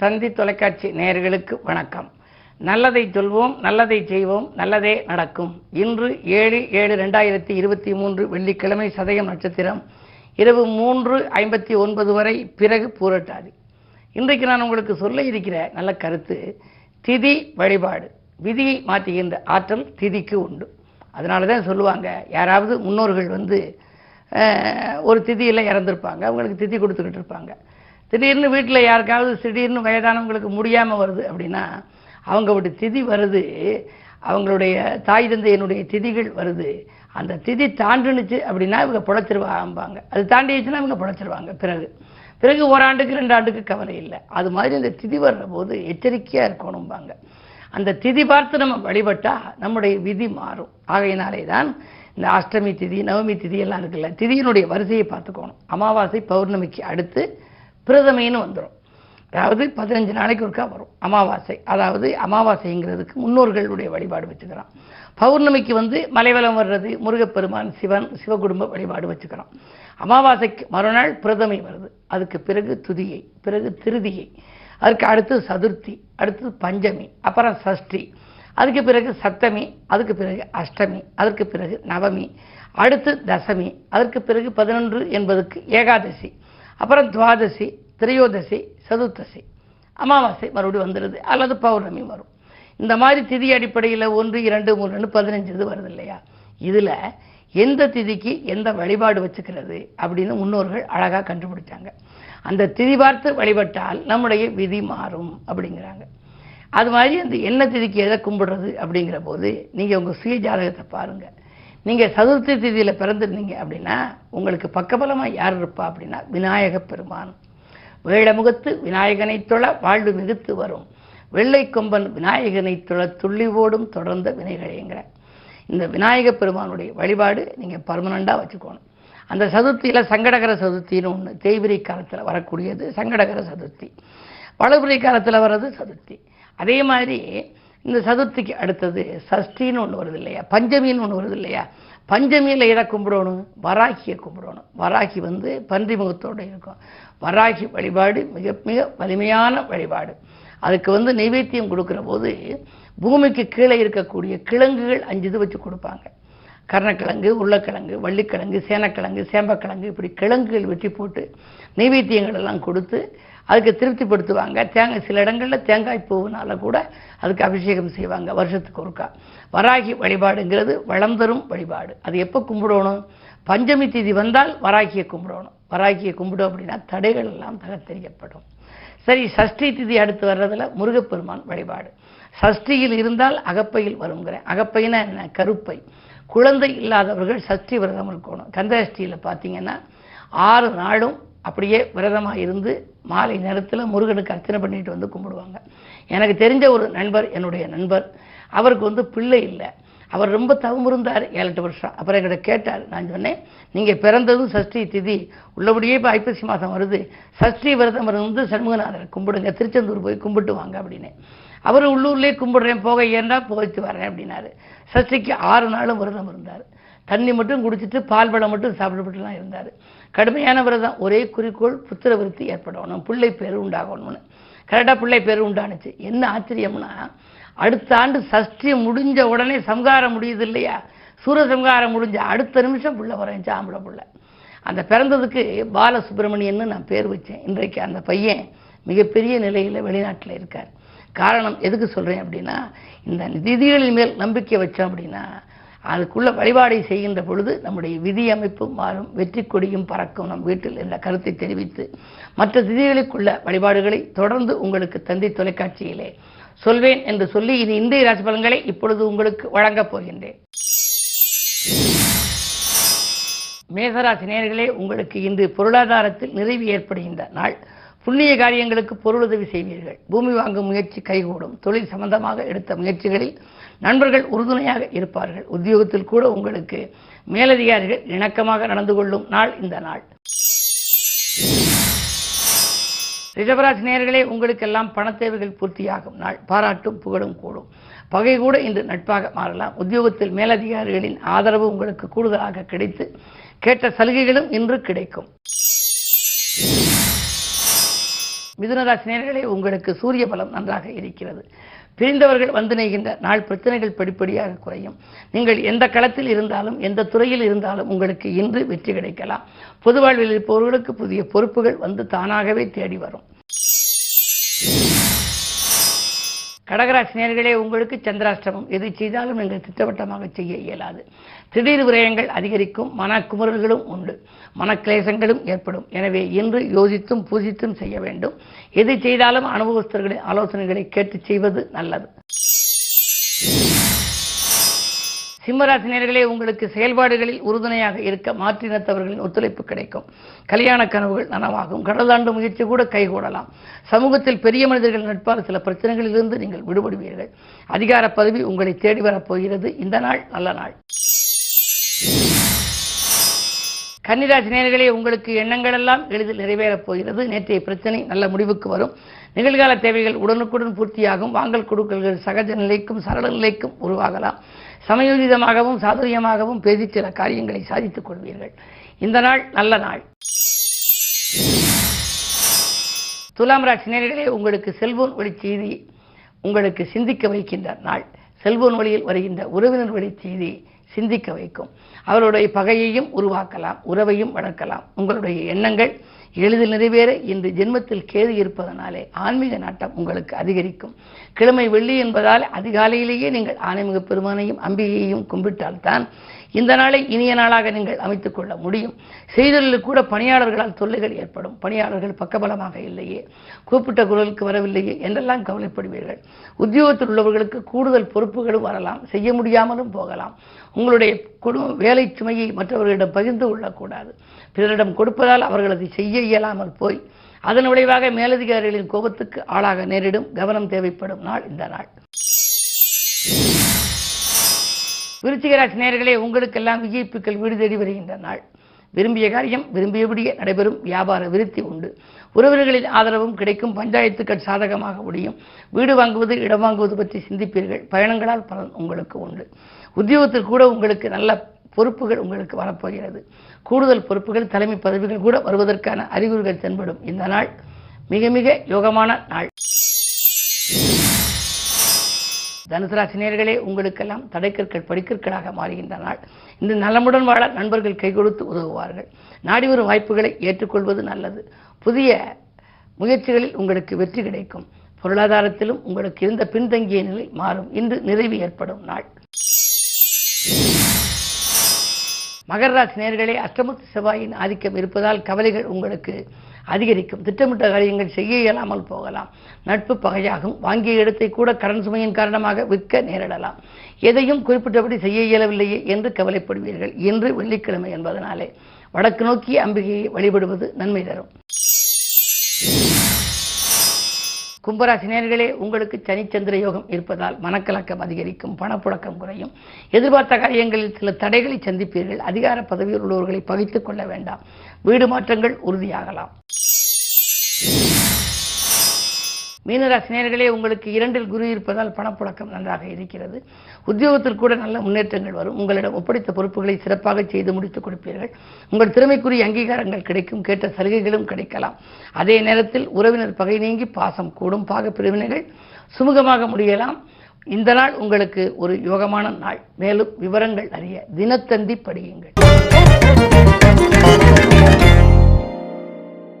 தந்தி தொலைக்காட்சி நேயர்களுக்கு வணக்கம். நல்லதை சொல்வோம் நல்லதை செய்வோம் நல்லதே நடக்கும். இன்று ஏழு ஏழு ரெண்டாயிரத்தி இருபத்தி மூன்று வெள்ளிக்கிழமை சதயம் நட்சத்திரம் இரவு மூன்று ஐம்பத்தி ஒன்பது வரை பிறகு பூரட்டாதி. இன்றைக்கு நான் உங்களுக்கு சொல்ல இருக்கிற நல்ல கருத்து திதி வழிபாடு. விதியை மாற்றுகின்ற ஆற்றல் திதிக்கு உண்டு. அதனால தான் சொல்லுவாங்க யாராவது முன்னோர்கள் வந்து ஒரு திதியில் இறந்துருப்பாங்க அவங்களுக்கு திதி கொடுத்துக்கிட்டு இருப்பாங்க. திடீர்னு வீட்டில் யாருக்காவது திடீர்னு வயதானவங்களுக்கு முடியாமல் வருது அப்படின்னா அவங்களுடைய திதி வருது அவங்களுடைய தாய் தந்தையினுடைய திதிகள் வருது. அந்த திதி தாண்டுனுச்சு அப்படின்னா இவங்க பிழைச்சிருவாம்பாங்க அது தாண்டிடுச்சுன்னா இவங்க பிழைச்சிருவாங்க. பிறகு பிறகு ஓராண்டுக்கு ரெண்டு ஆண்டுக்கு கவலை இல்லை. அது மாதிரி இந்த திதி வர்ற போது எச்சரிக்கையாக இருக்கணும்பாங்க. அந்த திதி பார்த்து நம்ம வழிபட்டால் நம்முடைய விதி மாறும். ஆகையினாலே தான் இந்த அஷ்டமி திதி நவமி திதி எல்லாம் இருக்குல்ல திதியினுடைய வரிசையை பார்த்துக்கணும். அமாவாசை பௌர்ணமிக்கு அடுத்து பிரதமைன்னு வந்துடும் அதாவது பதினஞ்சு நாளைக்கு ஒருக்கா வரும். அமாவாசை. அதாவது அமாவாசைங்கிறதுக்கு முன்னோர்களுடைய வழிபாடு வச்சுக்கிறோம் பௌர்ணமிக்கு வந்து மலைவலம் வர்றது முருகப்பெருமான் சிவன் சிவகுடும்ப வழிபாடு வச்சுக்கிறோம் அமாவாசைக்கு மறுநாள் பிரதமை வருது. அதுக்கு பிறகு துதியை பிறகு திருதியை. அதுக்கு அடுத்து சதுர்த்தி அடுத்தது பஞ்சமி அப்புறம் சஷ்டி. அதுக்கு பிறகு சப்தமி அதுக்கு பிறகு அஷ்டமி அதற்கு பிறகு நவமி அடுத்து தசமி அதற்கு பிறகு பதினொன்று என்பதுக்கு ஏகாதசி. அப்புறம் துவாதசி திரையோதசி சதுர்த்தசி. அமாவாசை மறுபடியும் வந்துடுது அல்லது பௌர்ணமி வரும். இந்த மாதிரி திதி அடிப்படையில் ஒன்று இரண்டு மூணுன்னு பதினஞ்சு இது வருது இல்லையா? இதில் எந்த திதிக்கு எந்த வழிபாடு வச்சுக்கிறது அப்படின்னு முன்னோர்கள் அழகாக கண்டுபிடிச்சாங்க. அந்த திதி பார்த்து வழிபட்டால் நம்முடைய விதி மாறும் அப்படிங்கிறாங்க. அது மாதிரி அந்த என்ன திதிக்கு எதை கும்பிடுறது அப்படிங்கிற போது நீங்கள் உங்கள் சுய ஜாதகத்தை பாருங்கள் நீங்கள் சதுர்த்தி திதியில் பிறந்திருந்தீங்க அப்படின்னா உங்களுக்கு பக்கபலமாக யார் இருப்பா அப்படின்னா விநாயக பெருமான். வேழமுகத்து விநாயகனை தொழ வாழ்வு மிகுத்து வரும். வெள்ளை கொம்பன் விநாயகனை தொழ துள்ளி ஓடும் தொடர்ந்த வினைகளைங்கிற இந்த விநாயக பெருமானுடைய வழிபாடு நீங்கள் பர்மனண்டாக வச்சுக்கோணும். அந்த சதுர்த்தியில் சங்கடகர சதுர்த்தின்னு ஒன்று தேய்பிரி காலத்தில் வரக்கூடியது சங்கடகர சதுர்த்தி. வளபுரி காலத்தில் வர்றது சதுர்த்தி. அதே மாதிரி இந்த சதுர்த்திக்கு அடுத்தது சஷ்டின்னு ஒன்று வருது இல்லையா? பஞ்சமின்னு ஒன்று வருது இல்லையா? பஞ்சமியில் எதை கும்பிடணும்? வராகியை கும்பிடணும். வராகி வந்து பன்றி முகத்தோடு இருக்கும். வராகி வழிபாடு மிக மிக வலிமையான வழிபாடு. அதுக்கு வந்து நைவேத்தியம் கொடுக்குற போது பூமிக்கு கீழே இருக்கக்கூடிய கிழங்குகள் அஞ்சு இது வச்சு கொடுப்பாங்க. கருணக்கிழங்கு உருளைக்கிழங்கு வள்ளிக்கிழங்கு சேனக்கிழங்கு சேம்பக்கிழங்கு இப்படி கிழங்குகள் வெட்டி போட்டு நைவேத்தியங்கள் எல்லாம் கொடுத்து அதுக்கு திருப்திப்படுத்துவாங்க. தேங்காய் சில இடங்களில் தேங்காய் பூவுனால கூட அதுக்கு அபிஷேகம் செய்வாங்க வருஷத்துக்கு ஒருக்கா. வராகி வழிபாடுங்கிறது வளம் தரும் வழிபாடு. அது எப்போ கும்பிடணும்? பஞ்சமி திதி வந்தால் வராகியை கும்பிடணும். வராகியை கும்பிடும் அப்படின்னா தடைகள் எல்லாம் தகத்தெறியப்படும் சரி சஷ்டி திதி அடுத்து வர்றதுல முருகப்பெருமான் வழிபாடு. சஷ்டியில் இருந்தால் அகப்பையில் வருங்கிறேன் அகப்பைனா என்ன? கருப்பை. குழந்தை இல்லாதவர்கள் சஷ்டி விரதம் இருக்கணும். கந்தஷ்டியில் பார்த்தீங்கன்னா ஆறு நாளும் அப்படியே விரதமாக இருந்து மாலை நேரத்தில் முருகனுக்கு அர்ச்சனை பண்ணிட்டு வந்து கும்பிடுவாங்க. எனக்கு தெரிஞ்ச ஒரு நண்பர் என்னுடைய நண்பர் அவருக்கு வந்து பிள்ளை இல்லை. அவர் ரொம்ப தவம் இருந்தார் ஏழு வருஷம். அப்புறம் எங்கிட்ட கேட்டார். நான் சொன்னேன் நீங்கள் பிறந்ததும் சஷ்டி திதி உள்ளபடியே இப்போ ஐப்பசி மாதம் வருது. சஷ்டி விரதம் இருந்து சண்முகநாதரை கும்பிடுங்க திருச்செந்தூர் போய் கும்பிட்டு வாங்க அப்படின்னு அவர் உள்ளூர்லேயே கும்பிடுறேன் போக ஏன்டா போயிட்டு வரேன் அப்படின்னாரு. சஷ்டிக்கு ஆறு நாளும் விரதம் இருந்தார். தண்ணி மட்டும் குடிச்சிட்டு பால் பழம் மட்டும் சாப்பிட்டுலாம் இருந்தார். கடுமையான விரதம் ஒரே குறிக்கோள் புத்திர விருத்தி ஏற்படணும். பிள்ளை பேர் உண்டாகணும்னு. கரெக்டாக பிள்ளை பேர் உண்டானுச்சு. என்ன ஆச்சரியம்னா அடுத்த ஆண்டு சஷ்டி முடிஞ்ச உடனே சம்காரம் முடியுது இல்லையா? சூரசம்காரம் முடிஞ்ச அடுத்த நிமிஷம் பிள்ளை வரஞ்சு ஆம்பளை பிள்ளை. அந்த பிறந்ததுக்கு பாலசுப்ரமணியன்னு நான் பேர் வச்சேன். இன்றைக்கு அந்த பையன் மிகப்பெரிய நிலையில் வெளிநாட்டில் இருக்கார். காரணம் எதுக்கு சொல்கிறேன் அப்படின்னா இந்த நிதிகளின் மேல் நம்பிக்கை வச்சோம் அப்படின்னா அதுக்குள்ள வழிபாடை செய்கின்ற பொழுது நம்முடைய விதி அமைப்பு மாறும் வெற்றி கொடியும் பறக்கும் நம் வீட்டில் என்ற கருத்தை தெரிவித்து மற்ற திதிகளுக்குள்ள வழிபாடுகளை தொடர்ந்து உங்களுக்கு தந்தை தொலைக்காட்சியிலே சொல்வேன் என்று சொல்லி இது இந்திய ராசி பலன்களை இப்பொழுது உங்களுக்கு வழங்கப் போகின்றேன். மேசராசி நேர்களே உங்களுக்கு இன்று பொருளாதாரத்தில் நிறைவு ஏற்படுகின்ற நாள். புண்ணிய காரியங்களுக்கு பொருளுதவி செய்வீர்கள். பூமி வாங்கும் முயற்சி கைகூடும். தொழில் சம்பந்தமாக எடுத்த முயற்சிகளில் நண்பர்கள் உறுதுணையாக இருப்பார்கள். உத்தியோகத்தில் கூட உங்களுக்கு மேலதிகாரிகள் இணக்கமாக நடந்து கொள்ளும் நாள் இந்த நாள். ரிஷபராசி நேயர்களே உங்களுக்கெல்லாம் பண தேவைகள் பூர்த்தியாகும் நாள். பாராட்டும் புகழும் கூடும். பகை கூட இன்று நட்பாக மாறலாம். உத்தியோகத்தில் மேலதிகாரிகளின் ஆதரவு உங்களுக்கு கூடுதலாக கிடைத்து கேட்ட சலுகைகளும் இன்று கிடைக்கும். மிதுனராசி நேர்களே உங்களுக்கு சூரிய பலம் நன்றாக இருக்கிறது. பிரிந்தவர்கள் வந்து நெய்கின்ற நாள் பிரச்சனைகள் படிப்படியாக குறையும். நீங்கள் எந்த களத்தில் இருந்தாலும் எந்த துறையில் இருந்தாலும் உங்களுக்கு இன்று வெற்றி கிடைக்கலாம். பொது வாழ்வில் இருப்பவர்களுக்கு புதிய பொறுப்புகள் வந்து தானாகவே தேடி வரும். கடகராசி நேர்களே உங்களுக்கு சந்திராஷ்டமம். எது செய்தாலும் நீங்கள் திட்டவட்டமாக செய்ய இயலாது. திடீர் விரயங்கள் அதிகரிக்கும் மனக்குமுறல்களும் உண்டு. மனக்லேசங்களும் ஏற்படும். எனவே இன்று யோசித்தும் பூஜித்தும் செய்ய வேண்டும். எது செய்தாலும் அனுபவஸ்தர்களின் ஆலோசனைகளை கேட்டு செய்வது நல்லது. சிம்மராசினியர்களே உங்களுக்கு செயல்பாடுகளில் உறுதுணையாக இருக்க மாற்றினத்தவர்களின் ஒத்துழைப்பு கிடைக்கும். கல்யாண கனவுகள் நனவாகும். கடலாண்டு முயற்சி கூட கைகூடலாம். சமூகத்தில் பெரிய மனிதர்கள் நட்பால் சில பிரச்சனைகளிலிருந்து நீங்கள் விடுபடுவீர்கள். அதிகார பதவி உங்களை தேடி வரப்போகிறது இந்த நாள் நல்ல நாள். கன்னிராசி நேர்களே உங்களுக்கு எண்ணங்கள் எல்லாம் எளிதில் நிறைவேறப் போகிறது. நேற்றைய பிரச்சனை நல்ல முடிவுக்கு வரும். நிகழ்கால தேவைகள் உடனுக்குடன் பூர்த்தியாகும். வாங்கல் கொடுக்கல்கள் சகஜ நிலைக்கும் சரள நிலைக்கும் உருவாகலாம். சமயோஜிதமாகவும் சாதுரியமாகவும் பேசி சில காரியங்களை சாதித்துக் கொள்வீர்கள். இந்த நாள் நல்ல நாள். துலாம் ராசி நேர்களே உங்களுக்கு செல்போன் வழி செய்தி உங்களுக்கு சிந்திக்க வைக்கின்ற நாள். செல்போன் வழியில் வருகின்ற உறவினர் வழி செய்தி சிந்திக்க வைக்கும். அவருடைய பகையையும் உருவாக்கலாம் உறவையும் வளர்க்கலாம். உங்களுடைய எண்ணங்கள் எளிதில் நிறைவேற. இன்று ஜென்மத்தில் கேது இருப்பதனாலே ஆன்மீக நாட்டம் உங்களுக்கு அதிகரிக்கும். கிழமை வெள்ளி என்பதால் அதிகாலையிலேயே நீங்கள் ஆன்மீக பெருமானையும் அம்பிகையையும் கும்பிட்டால்தான் இந்த நாளை இனிய நாளாக நீங்கள் அமைத்துக் கொள்ள முடியும். செய்தலில் கூட பணியாளர்களால் தொல்லைகள் ஏற்படும். பணியாளர்கள் பக்கபலமாக இல்லையே. கூப்பிட்ட குரலுக்கு வரவில்லையே என்றெல்லாம் கவலைப்படுவீர்கள். உத்தியோகத்தில் உள்ளவர்களுக்கு கூடுதல் பொறுப்புகளும் வரலாம். செய்ய முடியாமலும் போகலாம். உங்களுடைய குடும்ப வேலை சுமையை மற்றவர்களிடம் பகிர்ந்து கொள்ளக்கூடாது. பிறரிடம் கொடுப்பதால் அவர்கள் அதை செய்ய இயலாமல் போய் அதன் விளைவாக மேலதிகாரிகளின் கோபத்துக்கு ஆளாக நேரிடும். கவனம் தேவைப்படும் நாள் இந்த நாள். விருச்சிகராசி நேர்களே உங்களுக்கெல்லாம் விஜயிப்புகள் வீடு தேடி வருகின்ற நாள். விரும்பிய காரியம் விரும்பியபடியே நடைபெறும் வியாபார விருத்தி உண்டு. உறவினர்களின் ஆதரவும் கிடைக்கும் பஞ்சாயத்துக்கள் சாதகமாக முடியும். வீடு வாங்குவது இடம் வாங்குவது பற்றி சிந்திப்பீர்கள். பயணங்களால் பலன் உங்களுக்கு உண்டு. உத்தியோகத்தில் கூட உங்களுக்கு நல்ல பொறுப்புகள் உங்களுக்கு வரப்போகிறது. கூடுதல் பொறுப்புகள் தலைமை பதவிகள் கூட வருவதற்கான அறிகுறிகள் தென்படும். இந்த நாள் மிக மிக யோகமான நாள். தனுசு நேயர்களே உங்களுக்கெல்லாம் தடைக்கற்கள் படிக்கற்களாக மாறுகின்ற நாள். இந்த நலமுடன் வாழ நண்பர்கள் கை கொடுத்து உதவுவார்கள். நாடி வரும் வாய்ப்புகளை ஏற்றுக்கொள்வது நல்லது. புதிய முயற்சிகளில் உங்களுக்கு வெற்றி கிடைக்கும். பொருளாதாரத்திலும் உங்களுக்கு இருந்த பின்தங்கிய நிலை மாறும். இன்று நிறைவு ஏற்படும் நாள். மகர ராசி நேர்களே அஷ்டமத்து செவ்வாயின் ஆதிக்கம் இருப்பதால் கவலைகள் உங்களுக்கு அதிகரிக்கும். திட்டமிட்ட காரியங்கள் செய்ய இயலாமல் போகலாம். நட்பு பகையாகும். வாங்கிய இடத்தை கூட கடன் சுமையின் காரணமாக விற்க நேரிடலாம். எதையும் குறிப்பிட்டபடி செய்ய இயலவில்லையே என்று கவலைப்படுவீர்கள். இன்று வெள்ளிக்கிழமை என்பதனாலே. வடக்கு நோக்கி அம்பிகையை வழிபடுவது நன்மை தரும். கும்பராசி நேர்களே உங்களுக்கு சனிச்சந்திர யோகம் இருப்பதால் மனக்கலக்கம் அதிகரிக்கும் பணப்புழக்கம் குறையும். எதிர்பார்த்த காரியங்களில் சில தடைகளை சந்திப்பீர்கள். அதிகார பதவியில் உள்ளவர்களை பகித்துக் கொள்ள வேண்டாம். வீடு மாற்றங்கள் உறுதியாகலாம். மீனராசி நேர்களே உங்களுக்கு இரண்டில் குரு இருப்பதால் பணப்புழக்கம் நன்றாக இருக்கிறது. உத்தியோகத்தில் கூட நல்ல முன்னேற்றங்கள் வரும். உங்களிடம் ஒப்படைத்த பொறுப்புகளை சிறப்பாக செய்து முடித்துக் கொடுப்பீர்கள். உங்கள் திறமைக்குரிய அங்கீகாரங்கள் கிடைக்கும். கேட்ட சலுகைகளும் கிடைக்கலாம். அதே நேரத்தில் உறவினர் பகை நீங்கி பாசம் கூடும். பாக பிரிவினைகள் சுமூகமாக முடியலாம். இந்த நாள் உங்களுக்கு ஒரு யோகமான நாள். மேலும் விவரங்கள் அறிய தினத்தந்தி படியுங்கள்.